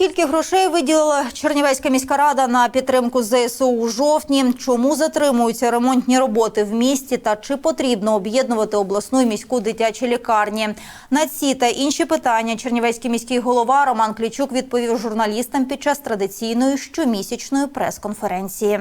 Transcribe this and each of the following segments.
Скільки грошей виділила Чернівецька міська рада на підтримку ЗСУ у жовтні? Чому затримуються ремонтні роботи в місті? Та чи потрібно об'єднувати обласну і міську дитячі лікарні? На ці та інші питання Чернівецький міський голова Роман Клічук відповів журналістам під час традиційної щомісячної прес-конференції.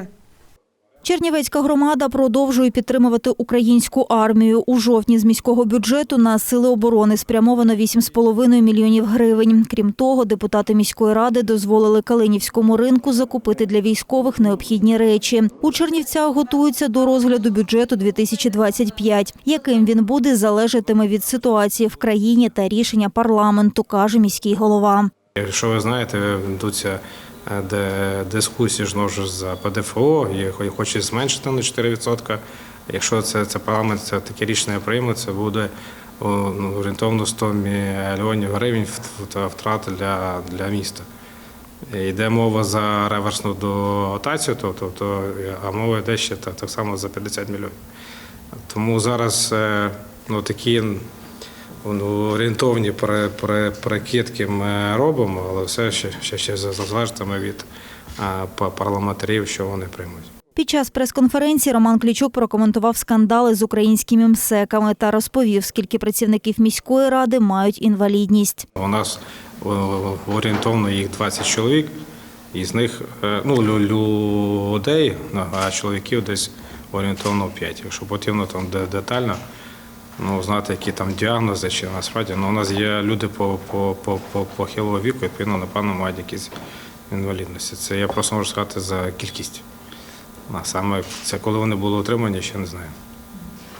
Чернівецька громада продовжує підтримувати українську армію. У жовтні з міського бюджету на сили оборони спрямовано 8,5 мільйонів гривень. Крім того, депутати міської ради дозволили Калинівському ринку закупити для військових необхідні речі. У Чернівцях готуються до розгляду бюджету 2025. Яким він буде, залежатиме від ситуації в країні та рішення парламенту, каже міський голова. Якщо ви знаєте, ведуться де дискусії знову ж за ПДФО, і хочуть зменшити на 4%. Якщо це, це парламент це таке рішення прийме, це буде ну, орієнтовно 100 мільйонів гривень вт- втрат для, для міста. Йде мова за реверсну дотацію, тобто, то, а мова йде ще та- так само за 50 мільйонів. Тому зараз е, ну, такі орієнтовні пере- пере- ми робимо, але все ще, ще, ще залежатиме від парламентарів, що вони приймуть. Під час прес-конференції Роман Клічук прокоментував скандали з українськими МСЕКами та розповів, скільки працівників міської ради мають інвалідність. У нас орієнтовно їх 20 чоловік, із них е, ну, людей, ну, а чоловіків десь орієнтовно 5. Якщо потрібно там де- детально ну, знати, які там діагнози, чи насправді ну, у нас є люди по, по, по, по похилого віку, відповідно, напевно, мають якісь інвалідності. Це я просто можу сказати за кількість. А саме це коли вони були отримані, ще не знаю.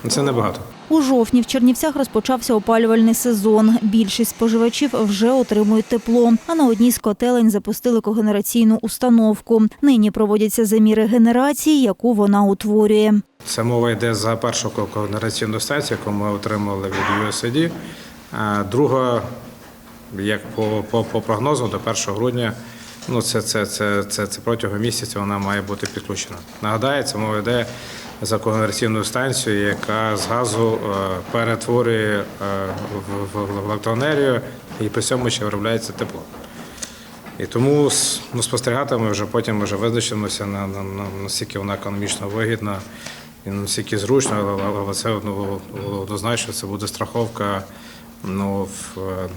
Це небагато. У жовтні в Чернівцях розпочався опалювальний сезон. Більшість споживачів вже отримують тепло. А на одній з котелень запустили когенераційну установку. Нині проводяться заміри генерації, яку вона утворює. Це мова йде за першу когенераційну станцію, яку ми отримали від USAID. Друга, як по, по, по прогнозу, до 1 грудня, ну це, це, це, це, це протягом місяця вона має бути підключена. Нагадаю, це мова йде за когенераційну станцію, яка з газу е, перетворює е, в, електроенергію і при цьому ще виробляється тепло. І тому ну, спостерігати ми вже потім вже визначимося на, на, на наскільки вона економічно вигідна і наскільки зручно, але- але це ну, однозначно це буде страховка ну,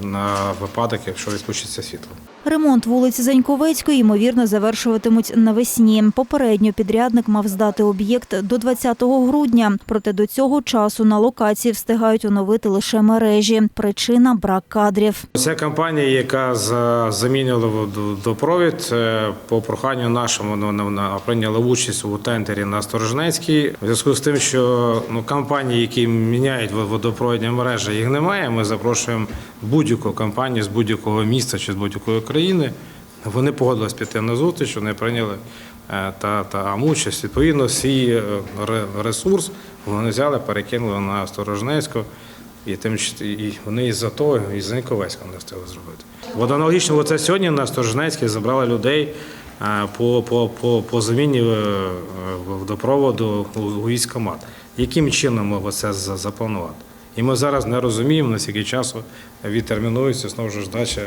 на випадок, якщо відключиться світло. Ремонт вулиці Заньковецької ймовірно завершуватимуть навесні. Попередньо підрядник мав здати об'єкт до 20 грудня. Проте до цього часу на локації встигають оновити лише мережі. Причина брак кадрів. Ця компанія, яка за- замінювала водопровід, е, по проханню нашому ну, вона прийняла участь у тендері на Сторожнецькій. В зв'язку з тим, що ну, компанії, які міняють водопровідні мережі, їх немає. Ми запрошуємо будь-яку компанію з будь-якого міста чи з будь-якої країни. Вони погодились піти на зустріч, вони прийняли е, та, та участь. Відповідно, свій е, ресурс вони взяли, перекинули на Сторожнецьку. І тим і вони із-за того, із Заньковецька не встигли зробити. От аналогічно, оце сьогодні на Сторожнецькій забрали людей е, по, по, по, по заміні водопроводу у військкомат. Яким чином це запланувати? І ми зараз не розуміємо, наскільки часу відтермінується знову ж здача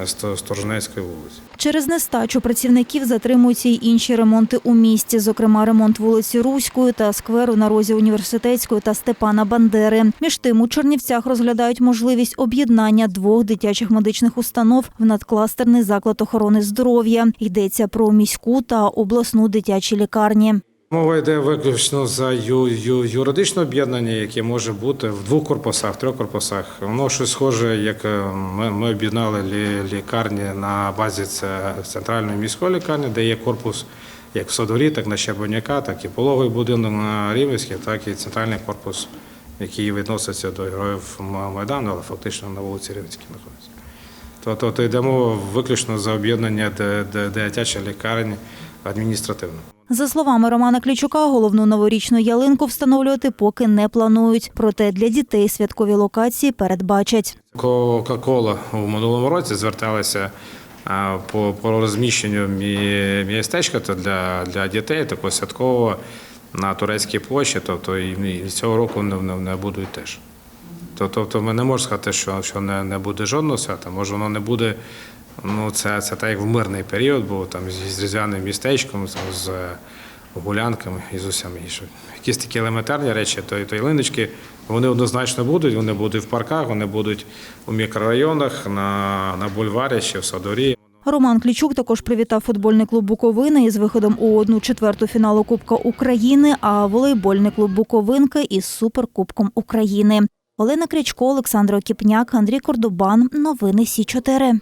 е, Сторожнецької вулиці. Через нестачу працівників затримуються й інші ремонти у місті, зокрема ремонт вулиці Руської та скверу на розі університетської та Степана Бандери. Між тим у Чернівцях розглядають можливість об'єднання двох дитячих медичних установ в надкластерний заклад охорони здоров'я. Йдеться про міську та обласну дитячі лікарні. Мова йде виключно за ю, ю, юридичне об'єднання, яке може бути в двох корпусах, в трьох корпусах. Воно щось схоже, як е, ми, ми об'єднали лі, лікарні на базі це центральної міської лікарні, де є корпус як в Содорі, так на Щербаняка, так і пологовий будинок на Рівненській, так і центральний корпус, який відноситься до героїв Майдану, але фактично на вулиці Рівненській знаходиться. Тобто то йдемо виключно за об'єднання дитячих лікарень адміністративно. За словами Романа Клічука, головну новорічну ялинку встановлювати поки не планують. Проте для дітей святкові локації передбачать. Кока-кола у минулому році зверталася по, по розміщенню містечка для, для дітей такого святкового на турецькій площі, тобто і цього року не, не, не будуть теж. Тобто ми не можемо сказати, що, що не, не буде жодного свята, може воно не буде Ну, це, це так як в мирний період, бо там з, різдвяним містечком, там, з гулянками і з усім іншим. Якісь такі елементарні речі, то, то ялиночки, вони однозначно будуть, вони будуть в парках, вони будуть у мікрорайонах, на, на бульварі чи в садорі. Роман Клічук також привітав футбольний клуб Буковина із виходом у одну четверту фіналу Кубка України, а волейбольний клуб Буковинки із Суперкубком України. Олена Крячко, Олександр Окіпняк, Андрій Кордобан. Новини Сі 4